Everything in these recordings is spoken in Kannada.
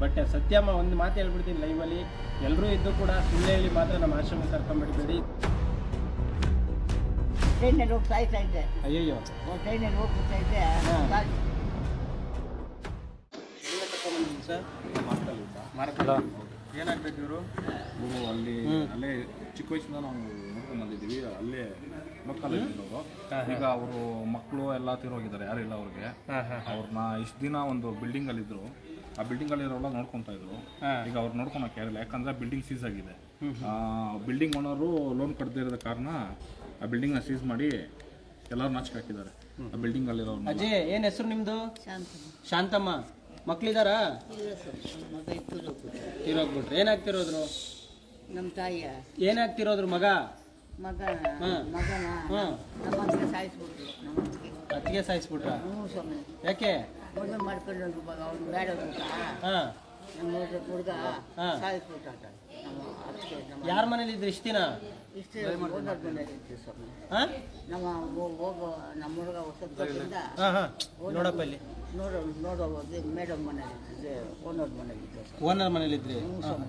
ಬಟ್ ಸತ್ಯಮ್ಮ ಒಂದು ಮಾತು ಹೇಳ್ಬಿಡ್ತೀನಿ ಲೈವಲ್ಲಿ ಎಲ್ಲರೂ ಇದ್ದು ಕೂಡ ಸುಳ್ಳು ಹೇಳಿ ಮಾತ್ರ ನಮ್ಮ ಆಶ್ರಮ ಕರ್ಕೊಂಡ್ಬಿಡ್ಬೇಡಿ. ಟ್ರೈನಲ್ಲಿ ಹೋಗಿ ಸಾಯ್ತಾ ಇದ್ದೆ. ಅಯ್ಯಯ್ಯೋ. ಟ್ರೈನಲ್ಲಿ ಹೋಗ್ಬಿಡ್ತಾ ಇದ್ದೆ. ಹಾ. ಗಾಡಿ ಸರ್ ಏನಾಗ್ಬೇಕು ಇವರು? ಇವರು ಅಲ್ಲಿ ಅಲ್ಲೇ ಚಿಕ್ಕ ವಯಸ್ಸಿಂದ ನಾವು ನೋಡ್ಕೊಂಡು ಬಂದಿದ್ದೀವಿ. ಅಲ್ಲೇ ಹಾ. ಈಗ ಅವರು ಮಕ್ಕಳು ಎಲ್ಲ ತೀರೋಗಿದ್ದಾರೆ ಯಾರು ಇಲ್ಲ ಅವ್ರಿಗೆ. ಅವ್ರನ್ನ ಇಷ್ಟು ದಿನ ಒಂದು ಬಿಲ್ಡಿಂಗ್ ಅಲ್ಲಿ ಇದ್ರು ಆ ಬಿಲ್ಡಿಂಗ್ ಅಲ್ಲಿ ಇರೋಲ್ಲ ನೋಡ್ಕೊಂತಾ ಇದ್ರು. ಹಾ. ಈಗ ಅವ್ರು ನೋಡ್ಕೊಳಕ್ ಯಾರಿಲ್ಲ. ಯಾಕಂದ್ರೆ ಬಿಲ್ಡಿಂಗ್ ಸೀಸ್ ಆಗಿದೆ. ಬಿಲ್ಡಿಂಗ್ ಓನರು ಲೋನ್ ಕಟ್ಟದೇ ಇರೋದ ಕಾರಣ ಆ ಬಿಲ್ಡಿಂಗ್ನ ಸೀಸ್ ಮಾಡಿ ಎಲ್ಲಾರು ನಾಚಿಕೆ ಹಾಕಿದ್ದಾರೆ. ಆ ಬಿಲ್ಡಿಂಗ್ ಅಲ್ಲಿ ಅಜ್ಜಿ ಏನು ಹೆಸರು ನಿಮ್ಮದು ಶಾಂತ ಶಾಂತಮ್ಮ. ಮಕ್ಳಿದಾರಾ? ಇಲ್ಲ ಸರ್. ಮಗ ಇತ್ತು ಹೋಗ್ಬಿಟ್ಟು ತೀರೋಗ್ಬಿಟ್ರು ಏನಾಗ್ತಿರೋದ್ರು ನಮ್ಮ ತಾಯಿಯ. ಏನಾಗ್ತಿರೋದ್ರು ಮಗ? ಮಗ ಹಾ. ಮಗನ. ಸಾಯಿಸ್ಬಿಟ್ರು. ಅತ್ತಿಗೆ ಸಾಯಿಸ್ಬಿಟ್ರ? ಸ್ವಾಮಿ. ಯಾಕೆ? ಮದುವೆ ಮಾಡ್ಕೊಂಡು ಅವ್ನು ಬೇಡ ಅಂತ. ಹಾಂ. ಹುಡುಗ. ಸಾಯಿಸ್ಬಿಟ್ಟ ಯಾರ ಮನೇಲಿ ಇದ್ರಿ ಇಷ್ಟು ದಿನ? ಇಷ್ಟೇ ಓನರ್ ಮನೇಲಿ ಇತ್ತು ಸ್ವಾಮಿ. ಹಾಂ? ನಮ್ಮ ಹೋಗೋ ನಮ್ಮ ಹುಡುಗ ಹೊಸದಿಂದ ಹಾಂ ಹಾಂ. ನೋಡಪ್ಪ ಇಲ್ಲಿ. ನೋಡೋ ನೋಡೋ ಮೇಡಮ್ ಮನೇಲಿ ಓನರ್ ಮನೇಲಿ ಓನರ್ ಮನೇಲಿ ಇದ್ರಿ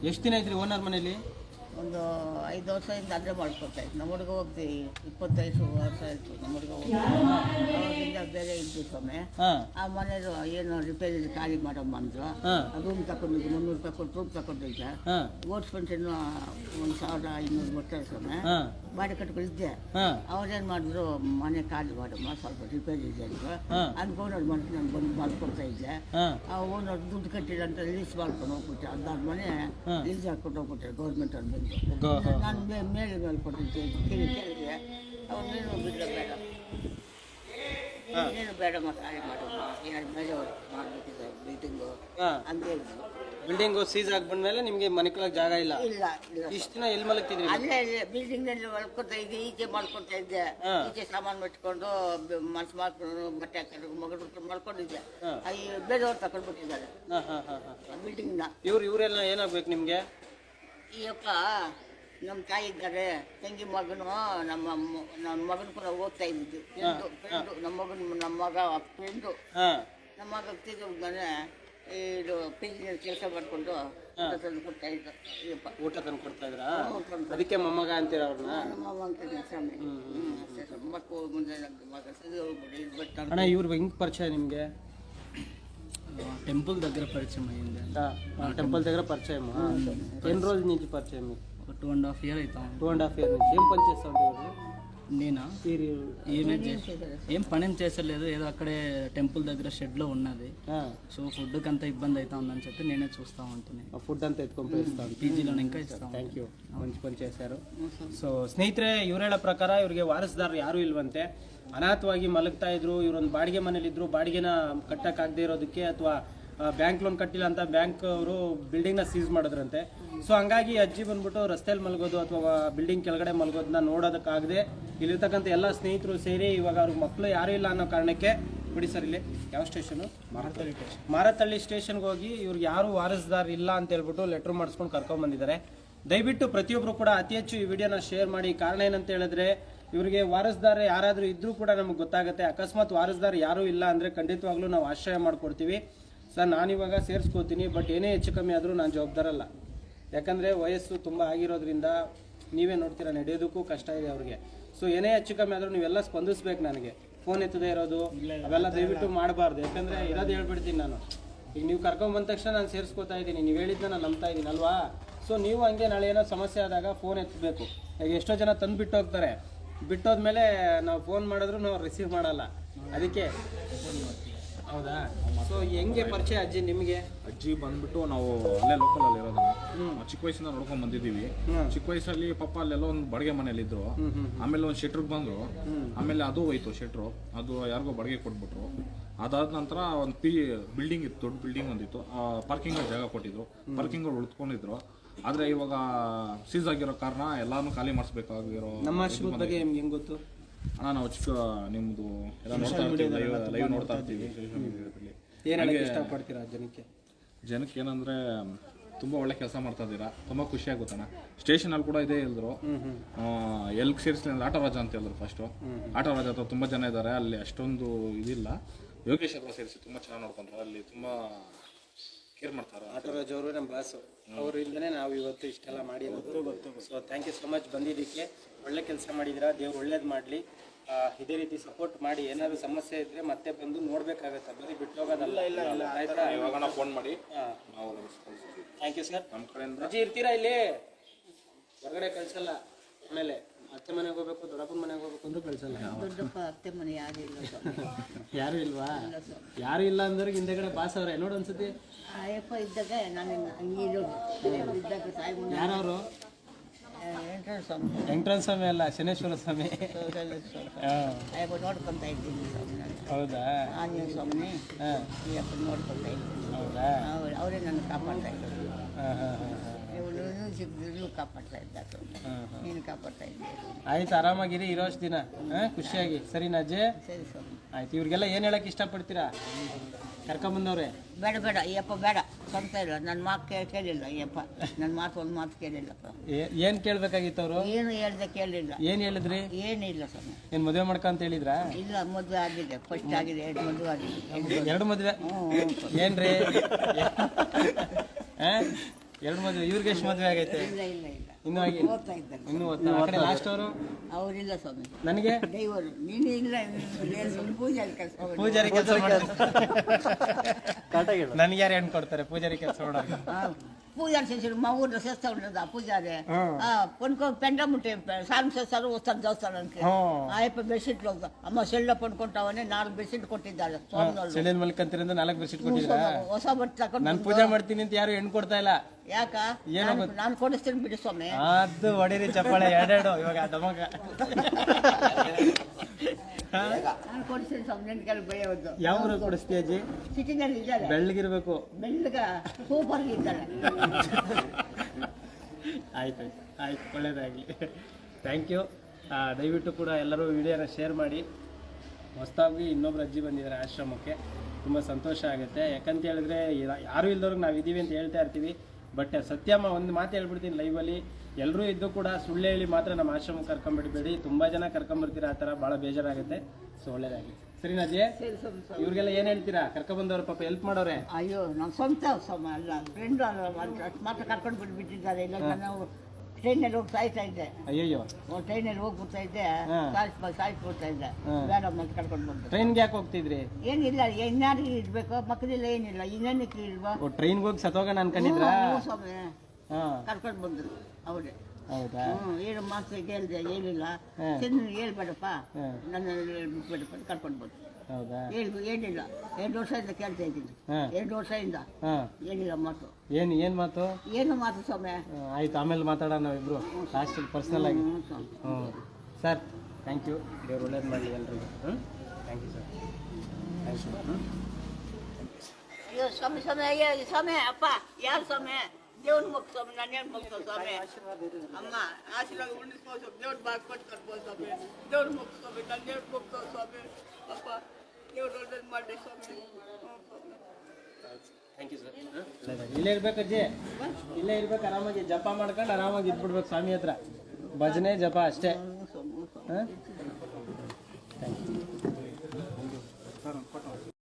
ಎಷ್ಟು ದಿನ ಇದ್ರಿ ಓನರ್ ಮನೇಲಿ? ಒಂದು ಐದು ವರ್ಷದಿಂದ ಅಲ್ಲೇ ಮಾಡ್ಕೊತಾ ಇತ್ತು ನಮ್ಮ ಹುಡುಗ ಹೋಗ್ತಿ ಇಪ್ಪತ್ತೈದು ವರ್ಷ ಆಯಿತು ನಮ್ಮ ಹುಡುಗ ಹೋಗ್ತಿ ಅವಾಗಿಂದ ಬೇರೆ ಇದ್ದು ಸ್ವಾಮಿ. ಆ ಮನೇದು ಏನು ರಿಪೇರಿ ಖಾಲಿ ಮಾಡೋ ಬಂದ್ರು ರೂಮ್ ತಕೊಂಡಿದ್ದು ಮುನ್ನೂರು ರೂಪಾಯಿ ಕೊಟ್ಟು ರೂಮ್ ತಗೊಂಡಿದ್ದೆ. ಓಟ್ಸ್ ಪೆನ್ಷನ್ ಒಂದು ಸಾವಿರದ ಐನೂರು ಬರ್ತಾರೆ ಸ್ವಾಮಿ. ಬಾಡಿ ಕಟ್ಕೊಂಡಿದ್ದೆ ಇದ್ದೆ. ಅವ್ರೇನು ಮಾಡಿದ್ರು ಮನೆ ಕಾಲು ಮಾಡಮ್ಮ ಸ್ವಲ್ಪ ರಿಪೇರಿ ಇದೆ ಅಂತ. ಅನ್ಕೊಂಡು ಮನೆ ನಾನು ಬಂದು ಮಾಡ್ಕೊಡ್ತಾ ಇದ್ದೆ. ಆ ಓನರ್ ದುಡ್ಡು ಕಟ್ಟಿಲ್ಲ ಅಂತ ರಿಲೀಸ್ ಮಾಡ್ಕೊಂಡು ಹೋಗ್ಬಿಟ್ಟೆ ಅದಾದ ಮನೆ ಹಾ. ರಿಲೀಸ್ ಹಾಕ್ಕೊಂಡು ಹೋಗ್ಬಿಟ್ಟೆ ಗೌರ್ಮೆಂಟ್ ಅವ್ರು ಬಂದು. ನಾನು ಮೇಲೆ ಮೇಲೆ ಕೊಟ್ಟಿದ್ದೆ ಕೇಳಿ ಕೇಳಿದೆ. ಬಿಡ್ಲ ಬೇಡ. ಹಾ. ನೀನು ಬೇಡ ಹಾಗೆ ಮಾಡಮ್ಮ ಎರಡು ಮೇಲೆ ಮಾಡಬೇಕಿದೆ ಬಿಲ್ಡಿಂಗು ಅಂತ ಹೇಳಿದ್ರು ಬಿಲ್ಡಿಂಗು ಸೀಸ್ ಆಗ್ಬಿಟ್ಮೇಲೆ ನಿಮಗೆ ಮನಿಕೊಳಕ್ ಜಾಗ ಇಲ್ಲ. ಇಲ್ಲ ಇಲ್ಲ. ಇಷ್ಟು ದಿನ ಎಲ್ಲಿ ಮಲಗ್ತಿದ್ರಿ ಅಲ್ಲೇ ಬಿಲ್ಡಿಂಗ್ನಲ್ಲಿ ಮಲ್ಕೊತಾ ಇದ್ದೆ ಈಚೆ ಮಾಡ್ಕೊತಾ ಇದ್ದೆ. ಈಕೆ ಈಚೆ ಸಾಮಾನು ಇಟ್ಕೊಂಡು ಮನ್ಸು ಮಾಡ್ಕೊಂಡು ಬಟ್ಟೆ ಹಾಕೊಂಡು ಮಗಳು ಮಾಡ್ಕೊಂಡಿದ್ದೆ ಬೇರೆಯವ್ರು ತಕೊಂಡ್ಬಿಟ್ಟಿದ್ದಾರೆ. ಹಾಂ ಹಾಂ ಹಾಂ ಹಾಂ. ಬಿಲ್ಡಿಂಗ್ನ. ಇವ್ರು ಇವರೆಲ್ಲ ಏನಾಗ್ಬೇಕು ನಿಮಗೆ? ಈ ನಮ್ಮ ತಾಯಿ ಇದ್ದಾರೆ ತಂಗಿ ಮಗನು ನಮ್ಮ ಮ- ನನ್ನ ಮಗನ ಕೂಡ ಓದ್ತಾ ಇದ್ದಿದ್ದು ಫ್ರೆಂಡು ಫ್ರೆಂಡು ನಮ್ಮ ಮಗನ ನಮ್ಮ ಮಗ ಫ್ರೆಂಡು ಹಾಂ ನಮ್ಮ ಮಗ ತಿರುಗಿದ್ರೆ ಇದು ಪಿ ಕೆಲಸ ಮಾಡಿಕೊಂಡು ತಂದು ಕೊಡ್ತಾ ಇದ್ದ ಈ ಅಪ್ಪ ಊಟ ತಂದು ಕೊಡ್ತಾ ಇದ್ರಾ ಹ್ಞೂ, ತಂದು. ಅದಕ್ಕೆ ಮೊಮ್ಮಗ ಅಂತೀರ ಅವ್ರನ್ನ ನಮ್ಮ ಅವ್ವ ಅಂತಿದ್ದೆ ಸ್ವಾಮಿ ಹ್ಞೂ ಅಷ್ಟೇ ಸ್ವಾಮಿ. ಮಕ್ಕಳು ಮುಂದೆ ನನ್ನ ಮಗ ಸರಿ ಹೋಗ್ಬಿಡಿ ಇದು ಬಿಟ್ಟು ಅಣ್ಣ ಇವ್ರು ಹೆಂಗ್ ಪರಿಚಯ ನಿಮಗೆ టెంపుల్ దగ్గర పరిచయం అయ్యింది టెంపుల్ దగ్గర పరిచయం ఎన్ని రోజుల నుంచి పరిచయం ఒక టూ అండ్ హాఫ్ ఇయర్ అవుతా టూ అండ్ హాఫ్ ఇయర్ నుంచి ఏం పని చేస్తా ఉంటారు నేనా? ఏమేం ఏం పనేం చేసలేదు ఏదో అక్కడే టెంపుల్ దగ్గర షెడ్లో ఉన్నది. సో ఫుడ్ అంత ఇబ్బంది అవుతా ఉందని చెప్పి నేనే చూస్తా ఉంటాను ఫుడ్ అంతా ఎత్తుకొని పీజీలో ఇంకా ఇస్తాను ಥ್ಯಾಂಕ್ ಯು ಮಂಚು ಪಂಚ್ చేశారు. ಸೊ ಸ್ನೇಹಿತರೆ ಇವರೆಲ್ಲ ಪ್ರಕಾರ ಇವರಿಗೆ ವಾರಸುದಾರರು ಯಾರೂ ಇಲ್ವಂತೆ ಅನಾಥವಾಗಿ ಮಲಗ್ತಾ ಇದ್ರು ಇವರೊಂದು ಬಾಡಿಗೆ ಮನೇಲಿದ್ರು ಬಾಡಿಗೆನ ಕಟ್ಟಕ್ಕಾಗದೇ ಇರೋದಕ್ಕೆ ಅಥವಾ ಬ್ಯಾಂಕ್ ಲೋನ್ ಕಟ್ಟಿಲ್ಲ ಅಂತ ಬ್ಯಾಂಕ್ ಅವರು ಬಿಲ್ಡಿಂಗ್ನ ಸೀಸ್ ಮಾಡಿದ್ರಂತೆ. ಸೊ ಹಂಗಾಗಿ ಅಜ್ಜಿ ಬಂದ್ಬಿಟ್ಟು ರಸ್ತೆಯಲ್ಲಿ ಮಲಗೋದು ಅಥವಾ ಬಿಲ್ಡಿಂಗ್ ಕೆಳಗಡೆ ಮಲಗೋದನ್ನ ನೋಡೋದಕ್ಕಾಗದೆ ಇಲ್ಲಿರ್ತಕ್ಕಂಥ ಎಲ್ಲ ಸ್ನೇಹಿತರು ಸೇರಿ ಇವಾಗ ಅವ್ರಿಗೆ ಮಕ್ಕಳು ಯಾರೂ ಇಲ್ಲ ಅನ್ನೋ ಕಾರಣಕ್ಕೆ ಬಿಡಿ ಸರ್ ಇಲ್ಲಿ ಯಾವ ಸ್ಟೇಷನು ಮಾರತಳ್ಳಿ ಸ್ಟೇಷನ್ ಮಾರತಳ್ಳಿ ಸ್ಟೇಷನ್ಗೆ ಹೋಗಿ ಇವ್ರಿಗೆ ಯಾರು ವಾರಸ್ದಾರ್ ಇಲ್ಲ ಅಂತ ಹೇಳ್ಬಿಟ್ಟು ಲೆಟ್ರ್ ಮಾಡಿಸ್ಕೊಂಡು ಕರ್ಕೊಂಡ್ ಬಂದಿದ್ದಾರೆ. ದಯವಿಟ್ಟು ಪ್ರತಿಯೊಬ್ಬರು ಕೂಡ ಅತಿ ಹೆಚ್ಚು ಈ ವಿಡಿಯೋನ ಶೇರ್ ಮಾಡಿ. ಕಾರಣ ಏನಂತ ಹೇಳಿದ್ರೆ ಇವರಿಗೆ ವಾರಸ್ದಾರ ಯಾರಾದರೂ ಇದ್ರೂ ಕೂಡ ನಮಗೆ ಗೊತ್ತಾಗುತ್ತೆ. ಅಕಸ್ಮಾತ್ ವಾರಸ್ದಾರ ಯಾರೂ ಇಲ್ಲ ಅಂದರೆ ಖಂಡಿತವಾಗ್ಲೂ ನಾವು ಆಶ್ರಯ ಮಾಡಿಕೊಡ್ತೀವಿ. ಸರ್ ನಾನಿವಾಗ ಸೇರಿಸ್ಕೋತೀನಿ ಬಟ್ ಏನೇ ಹೆಚ್ಚು ಕಮ್ಮಿ ಆದರೂ ನಾನು ಜವಾಬ್ದಾರಲ್ಲ. ಯಾಕಂದರೆ ವಯಸ್ಸು ತುಂಬ ಆಗಿರೋದ್ರಿಂದ ನೀವೇ ನೋಡ್ತೀರಾ ನಡೆಯೋದಕ್ಕೂ ಕಷ್ಟ ಇದೆ ಅವ್ರಿಗೆ. ಸೊ ಏನೇ ಹೆಚ್ಚು ಕಮ್ಮಿ ಆದರೂ ನೀವೆಲ್ಲ ಸ್ಪಂದಿಸ್ಬೇಕು ನನಗೆ. ಫೋನ್ ಎತ್ತದೇ ಇರೋದು ಅವೆಲ್ಲ ದಯವಿಟ್ಟು ಮಾಡಬಾರ್ದು. ಯಾಕಂದರೆ ಇರೋದು ಹೇಳ್ಬಿಡ್ತೀನಿ ನಾನು. ಈಗ ನೀವು ಕರ್ಕೊಂಬಂದ ತಕ್ಷಣ ನಾನು ಸೇರಿಸ್ಕೋತಾ ಇದ್ದೀನಿ ನೀವು ಹೇಳಿದ್ನ ನಾನು ನಂಬ್ತಾ ಇದ್ದೀನಿ ಅಲ್ವಾ? ಸೊ ನೀವು ಹಂಗೆ ನಾಳೆ ಏನೋ ಸಮಸ್ಯೆ ಆದಾಗ ಫೋನ್ ಎತ್ತಬೇಕು. ಈಗ ಎಷ್ಟೋ ಜನ ತಂದು ಬಿಟ್ಟು ಹೋಗ್ತಾರೆ. ಬಿಟ್ಟೋದ್ಮೇಲೆ ನಾವು ಫೋನ್ ಮಾಡಿದ್ರು ನಾವು ರಿಸೀವ್ ಮಾಡಲ್ಲ. ಅದಕ್ಕೆ. ಹೌದಾ? ಸೊ ಹೆಂಗೆ ಪರಿಚಯ ಅಜ್ಜಿ ನಿಮಗೆ? ಅಜ್ಜಿ ಬಂದ್ಬಿಟ್ಟು ನಾವು ಅಲ್ಲೇ ಲೋಕಲ್ ಅಲ್ಲಿ ಇರೋದನ್ನ ಚಿಕ್ಕ ವಯಸ್ಸಿಂದ ನೋಡ್ಕೊಂಡ್ ಬಂದಿದ್ದೀವಿ. ಚಿಕ್ಕ ವಯಸ್ಸಲ್ಲಿ ಪಾಪ ಅಲ್ಲೆಲ್ಲೋ ಒಂದು ಬಾಡಿಗೆ ಮನೇಲಿ ಇದ್ರು. ಆಮೇಲೆ ಒಂದು ಶೆಟ್ರಿಗೆ ಬಂದ್ರು. ಆಮೇಲೆ ಅದು ಹೋಯ್ತು ಶೆಟ್ರು. ಅದು ಯಾರಿಗೋ ಬಾಡಿಗೆ ಕೊಟ್ಬಿಟ್ರು. ಅದಾದ ನಂತರ ಒಂದು ಪಿ ಬಿಲ್ಡಿಂಗ್ ಇತ್ತು ದೊಡ್ಡ ಬಿಲ್ಡಿಂಗ್ ಒಂದಿತ್ತು. ಪಾರ್ಕಿಂಗ್ ಜಾಗ ಕೊಟ್ಟಿದ್ರು. ಪಾರ್ಕಿಂಗ್ ಉಳ್ಕೊಂಡಿದ್ರು. ಆದ್ರೆ ಇವಾಗ ಸೀಸ್ ಆಗಿರೋ ಕಾರಣ ಎಲ್ಲಾನು ಖಾಲಿ ಮಾಡಿಸ್ಬೇಕಾಗಿರೋ ನಮ್ಮ ಆಶ್ರಮದ ಬಗ್ಗೆ ನಿಮ್ಗೆ ಹೆಂಗ್ ಗೊತ್ತು? ಅಣ್ಣ ನಾವು ಚಿಕ್ಕ ನಿಮ್ದು ಎಲ್ಲ ನೋಡ್ತಾ ಇರ್ತೀವಿ ಲೈವ್ ನೋಡ್ತಾ ಇರ್ತೀವಿ. ಏನ್ ಇಷ್ಟಪಡ್ತೀರಾ ಜನಕ್ಕೆ? ಜನಕ್ಕೆ ಏನಂದ್ರೆ ತುಂಬಾ ಒಳ್ಳೆ ಕೆಲಸ ಮಾಡ್ತಾ ಇದ್ದೀರಾ? ತುಂಬಾ ಖುಷಿ ಆಗುತ್ತಣ್ಣ. ಸ್ಟೇಷನ್ ಅಲ್ಲಿ ಕೂಡ ಇದೇ ಹೇಳಿದ್ರು. ಹ್ಮ್ ಹ್ಮ್. ಎಲ್ ಸೇರಿಸ್ಲಿ ಅಂದ್ರೆ ಆಟೋ ರಾಜ ಅಂತ ಹೇಳಿದ್ರು ಫಸ್ಟ್ ಆಟೋ ರಾಜ ಹತ್ರ ತುಂಬಾ ಜನ ಇದ್ದಾರೆ ಅಲ್ಲಿ ಅಷ್ಟೊಂದು ಇದಿಲ್ಲ. ಯೋಗೇಶ್ ಹತ್ರ ಸೇರಿಸಿ ತುಂಬಾ ಚೆನ್ನಾಗಿ ನೋಡ್ಕೊಂತಾರೆ ಅಲ್ಲಿ ತುಂಬಾ ಕೇರ್ ಮಾಡ್ತಾರೆ. ಆಟೋರಾಜ್ ಅವರು ನಮ್ಮ ಬಾಸ್ ಅವರಿಂದನೇ ನಾವು ಇವತ್ತು ಇಷ್ಟೆಲ್ಲ ಮಾಡಿರೋದು. So thank you so much ಬಂದಿದ್ದಕ್ಕೆ. ಒಳ್ಳೆ ಕೆಲಸ ಮಾಡಿದ್ದೀರಾ ದೇವ್ರು ಒಳ್ಳೇದು ಮಾಡಲಿ. ಇದೇ ರೀತಿ ಸಪೋರ್ಟ್ ಮಾಡಿ ಏನಾದ್ರು ಸಮಸ್ಯೆ ಇದ್ರೆ ಮತ್ತೆ ಬಂದು ನೋಡ್ಬೇಕಾಗತ್ತೆ. ಬರೀ ಬಿಟ್ಟು ಹೋಗೋದಲ್ಲ. ಇಲ್ಲ ಇಲ್ಲ ಆಯ್ತಾ? ಇವಾಗ ಫೋನ್ ಮಾಡಿ ನಾವು ಥ್ಯಾಂಕ್ ಯು ಸರ್ ನಮ್ಮ ಕಡೆಯಿಂದ. ಅಜ್ಜಿ ಇರ್ತೀರಾ ಇಲ್ಲಿ? ಹೊರಗಡೆ ಕಳ್ಸಲ್ಲ. ಆಮೇಲೆ ಅತ್ತೆ ಮನೆಗೆ ಹೋಗ್ಬೇಕು ದೊಡ್ಡಪ್ಪನ ಮನೆಗೆ ಹೋಗ್ಬೇಕು ಅಂದ್ರೆ ಕಳ್ಸಲ್ಲ. ದೊಡ್ಡಪ್ಪ ಅತ್ತೆ ಮನೆ ಯಾರು ಇಲ್ಲ ಯಾರು ಇಲ್ವಾ? ಯಾರು ಇಲ್ಲ ಅಂದ್ರೆ ಹಿಂದೆಗಡೆ ಬಾಸ್ ಅವ್ರೆ. ನೋಡು ಅನ್ಸುತ್ತೆ ಅಯ್ಯಪ್ಪ ಇದ್ದಾಗ ನಾನು ಹಂಗಿರೋದು ಇದ್ದಾಗ ಸಾಯಿ ಮುಂದೆ ಯಾರವರು? ಎಂಟ್ರೆನ್ಸ್ ಸ್ವಾಮಿ ಅಲ್ಲ ಶನೇಶ್ವರ ಸ್ವಾಮಿ. ಅಯ್ಯಪ್ಪ ನೋಡ್ಕೊಂತ ಇದ್ದೀನಿ ಸ್ವಾಮಿ ನಾನು ಹೌದಾ? ಆಂಜನೇಯ ಸ್ವಾಮಿ. ಅಯ್ಯಪ್ಪ ನೋಡ್ಕೊಂತ ಇದ್ದೀನಿ. ಹೌದಾ? ಅವ್ರು ನನ್ನ ಕಾಪಾಡ್ತಾ ಇದ್ದಾರೆ. ಇವಳು ಸಿಕ್ಕಿದ್ರು ಕಾಪಾಡ್ತಾ ಇದ್ದ. ನೀನು ಕಾಪಾಡ್ತಾ ಇದ್ದೆ ಆಯ್ತು ಆರಾಮಾಗಿರಿ ಇರೋಷ್ಟು ದಿನ. ಹಾ, ಖುಷಿಯಾಗಿ. ಸರಿನಾ ನಾಜೆ ಸರಿ ಸ್ವಾಮಿ. ಆಯ್ತು ಇವ್ರಿಗೆಲ್ಲ ಏನು ಹೇಳಕ್ ಇಷ್ಟಪಡ್ತೀರಾ? ಕರ್ಕೊಂಬಂದವ್ರೆ? ಬೇಡ ಬೇಡ ಅಯ್ಯಪ್ಪ ಬೇಡ. ಸ್ವಂತ ಇಲ್ಲ. ನನ್ನ ಮಾತು ಕೇಳಿ ಕೇಳಿಲ್ಲ ಅಯ್ಯಪ್ಪ ನನ್ನ ಮಾತು ಒಂದು ಮಾತು ಕೇಳಿಲ್ಲಪ್ಪ. ಏನು ಕೇಳಬೇಕಾಗಿತ್ತು ಅವರು? ಏನು ಹೇಳ್ದೆ ಕೇಳಿಲ್ಲ. ಏನು ಹೇಳಿದ್ರಿ? ಏನಿಲ್ಲ ಸ್ವಾಮಿ. ಏನು ಮದುವೆ ಮಾಡ್ಕೊಂತ ಹೇಳಿದ್ರಾ? ಇಲ್ಲ ಮದುವೆ ಆಗಿದೆ. ಫಸ್ಟ್ ಆಗಿದೆ ಎರಡು ಮದುವೆ ಆಗಿದೆ. ಎರಡು ಮದುವೆ? ಏನು ರೀ ಹ್ಞೂ ಏನ್ರಿ? ಎರಡು ಮದುವೆ ಇವ್ರಿಗೆ ಎಷ್ಟು ಮದುವೆ ಆಗೈತೆ? ಇಲ್ಲ ಇಲ್ಲ ಇಲ್ಲ. ಇನ್ನೂ ಆಗಿ ಓದ್ತಾ ಇದ್ದಾರೆ. ಇನ್ನೂ ಓದ್ತಾ ಲಾಸ್ಟ್ ಅವರು? ಅವರಿಲ್ಲ ಸ್ವಾಮಿ. ನನಗೆ? ದೈವರು. ನೀನು ಇಲ್ಲ ನೀನು ಪೂಜಾರಿ ಕೆಲಸ ಪೂಜಾರಿ ಕೆಲಸ ಮಾಡೋದು. ನನಗೆ ಯಾರು ಹೆಣ್ಣು ಕೊಡ್ತಾರೆ ಪೂಜಾರಿ ಕೆಲಸ ಮಾಡೋದು ಪೂಜಾರಿ ಸೇರಿಸಿದ್ರು మా ఊర్లో చేస్తూ ఉండదు ఆ పూజారి పనుకో పెండ ఉంటే సాయం చేస్తారు వస్తాను చూస్తాడానికి ఆ యొక్క బెడ్షీట్లు అమ్మ సెల్లో పనుకుంటావని నాలుగు బెడ్షీట్ ಕೊಟ್ಟಿದ್ದಾರೆ ಸ್ವಾಮಿ ಮಲ್ಕಂತಿರಿಂದ ನಾಲ್ಕು ಬೆಡ್ಶೀಟ್ ಕೊಟ್ಟಿದ್ದಾರೆ? ಹೊಸ ಬಟ್ಟೆ ತಗೊಂಡು ನಾನು ಪೂಜೆ ಮಾಡ್ತೀನಿ ಅಂತ ಯಾರು ಹೆಣ್ಣು ಕೊಡ್ತಾ ಇಲ್ಲ? ಯಾಕ? ಏನೋ ನಾನು- ಗೊತ್ತು. ನಾನು ಕೊಡಿಸ್ತೀನಿ ಬಿಡಿ ಸ್ವಾಮಿ. ಅದು ಹೊಡಿರಿ ಚಪ್ಪಾಳೆ ಎರಡೆರಡು ಇವಾಗ ದಮಕ ನಾನು ಕೊಡಿಸ್ತೀನಿ ಸ್ವಾಮಿ ನಿನ್ಗೆಲ್ಲ ಬೈಯೋದು ಯಾವ ಊರು ಕೊಡಿಸ್ತೀಯ ಅಜ್ಜಿ? ಸಿಟಿನಲ್ಲಿ ಇದ್ದಾರೆ. ಬೆಳ್ಳಗಿರ್ಬೇಕು. ಬೆಳ್ಳಗ ಸೂಪರ್ ಇದ್ದಾರೆ. ಆಯ್ತು ಆಯ್ತು ಆಯ್ತು ಒಳ್ಳೇದಾಗಲಿ. ಥ್ಯಾಂಕ್ ಯು ದಯವಿಟ್ಟು ಕೂಡ ಎಲ್ಲರೂ ವಿಡಿಯೋನ ಶೇರ್ ಮಾಡಿ. ಹೊಸದಾಗಿ ಇನ್ನೊಬ್ರು ಅಜ್ಜಿ ಬಂದಿದ್ದಾರೆ ಆಶ್ರಮಕ್ಕೆ. ತುಂಬ ಸಂತೋಷ ಆಗುತ್ತೆ. ಯಾಕಂತ ಹೇಳಿದ್ರೆ ಯಾರು ಯಾರೂ ಇಲ್ದವ್ರಿಗೆ ನಾವು ಇದ್ದೀವಿ ಅಂತ ಹೇಳ್ತಾ ಇರ್ತೀವಿ. ಬಟ್ ಸತ್ಯಮ್ಮ ಒಂದು ಮಾತು ಹೇಳ್ಬಿಡ್ತೀನಿ ಲೈವಲ್ಲಿ ಎಲ್ಲರೂ ಇದ್ದು ಕೂಡ ಸುಳ್ಳು ಹೇಳಿ ಮಾತ್ರ ನಮ್ಮ ಆಶ್ರಮ ಕರ್ಕೊಂಬಿಡ್ಬೇಡಿ ತುಂಬ ಜನ ಕರ್ಕೊಂಬರ್ತೀರಾ ಆ ಥರ ಭಾಳ ಬೇಜಾರಾಗುತ್ತೆ. ಸೊ ಒಳ್ಳೇದಾಗಲಿ. ಸರಿನಾ ಅಜ್ಜಿ ಸರಿ ಸ್ವಾಮಿ. ಇವ್ರಿಗೆಲ್ಲ ಏನು ಹೇಳ್ತೀರಾ? ಕರ್ಕೊಂಡ್ಬಂದವ್ರ ಪಾಪ ಹೆಲ್ಪ್ ಮಾಡೋರೆ. ಅಯ್ಯೋ ನಮ್ಮ ಸ್ವಂತ ಅಲ್ಲ ಫ್ರೆಂಡ್ ಅಲ್ಲ ಮಾತ್ರ ಕರ್ಕೊಂಡು ಬಿಟ್ಬಿಟ್ಟಿದ್ದಾರೆ ಇಲ್ಲ ನಾನು ಟ್ರೈನಲ್ಲಿ ಹೋಗಿ ಸಾಯ್ತಾ ಇದ್ದೆ. ಅಯ್ಯಯ್ಯೋ. ಟ್ರೈನಲ್ಲಿ ಹೋಗಿ ಬರ್ತಾ ಇದ್ದೆ. ಸಾಯಿಸ್ ಬರ್ತಾ ಇದ್ದೆ. ಬೇಡ ಮತ್ತೆ ಕರ್ಕೊಂಡು ಬಂದು ಟ್ರೈನ್ಗೆ ಯಾಕೆ ಹೋಗ್ತಿದ್ರಿ? ಏನಿಲ್ಲ ಇನ್ಯಾರಿಗೆ ಇರ್ಬೇಕು ಮಕ್ಕಳಿಲ್ಲ ಏನಿಲ್ಲ. ಇನ್ನೇನಕ್ಕೆ ಇಲ್ವಾ? ಟ್ರೈನ್ಗೆ ಹೋಗಿ ಸತ್ತೋಗೋಣ ನಾನು ಹಾಂ. ಕರ್ಕೊಂಡು ಬಂದ್ರು ಅವರೇ. ಹೌದಾ? ಏನು ಮಾತು ಕೇಳಿದೆ ಏನಿಲ್ಲ. ಚೆನ್ನ ಹೇಳ್ಬೇಡಪ್ಪ. ನನ್ನ ಬಿಟ್ಬೇಡಪ್ಪ ಅಂತ ಕರ್ಕೊಂಡು ಬಂದು ಹೌದಾ? ಹೇಳ್ಬು ಏನಿಲ್ಲ. ಎರಡು ವರ್ಷದಿಂದ ಕೇಳ್ತಾ ಇದ್ದೀನಿ. ಎರಡು ವರ್ಷದಿಂದ ಏನಿಲ್ಲ ಮಾತು. ಏನು ಏನು ಮಾತು? ಏನು ಮಾತು ಸ್ವಾಮಿ? ಆಯ್ತು ಆಮೇಲೆ ಮಾತಾಡೋಣ ನಾವಿಬ್ರು. ಲಾಸ್ಟ್ ಪರ್ಸನಲ್ ಆಗಿ. ಹ್ಞೂ ಸರ್. ಥ್ಯಾಂಕ್ ಯು ದೇವ್ರು ಒಳ್ಳೇದು ಮಾಡಿ ಎಲ್ರಿಗೂ. ಹ್ಞೂ? Thank you sir thank you ಸ್ವಾಮಿ ಸ್ವಾಮಿ ಅಯ್ಯೋ ಸ್ವಾಮಿ ಅಪ್ಪ ಯಾರು ಸ್ವಾಮಿ? ದೇವ್ರ ಮಕ್ಕ ಸ್ವಾಮಿ ನಾನು ಏನು ಮಕ್ಕ ಸ್ವಾಮಿ ಅಮ್ಮ ಆಶೀರ್ವಾದ ಉಳಿಸ್ಕೋ ಸ್ವಾಮಿ. ದೇವ್ರ ಬಾಗ್ ಕೊಟ್ಟು ಕರ್ಬೋದು ಸ್ವಾಮಿ. ದೇವ್ರ ಮಕ್ಕ ಸ್ವಾಮಿ. ನಾನು ದೇವ್ರ ಮಕ್ಕ ಸ್ವಾಮಿ. ಅಪ್ಪ ದೇವ್ರ ಒಳ್ಳೇದು ಮಾಡಿ ಸ್ವಾಮಿ. ಥ್ಯಾಂಕ್ ಯು ಸರ್ ಇಲ್ಲೇ ಇರ್ಬೇಕು ಅಜ್ಜಿ. ಇಲ್ಲೇ ಇರ್ಬೇಕು ಆರಾಮಾಗಿ ಜಪ ಮಾಡ್ಕೊಂಡು ಆರಾಮಾಗಿ ಇದ್ಬಿಡ್ಬೇಕು ಸ್ವಾಮಿ ಹತ್ರ. ಭಜನೆ ಜಪ ಅಷ್ಟೇ. ಹಾಂ? Thank you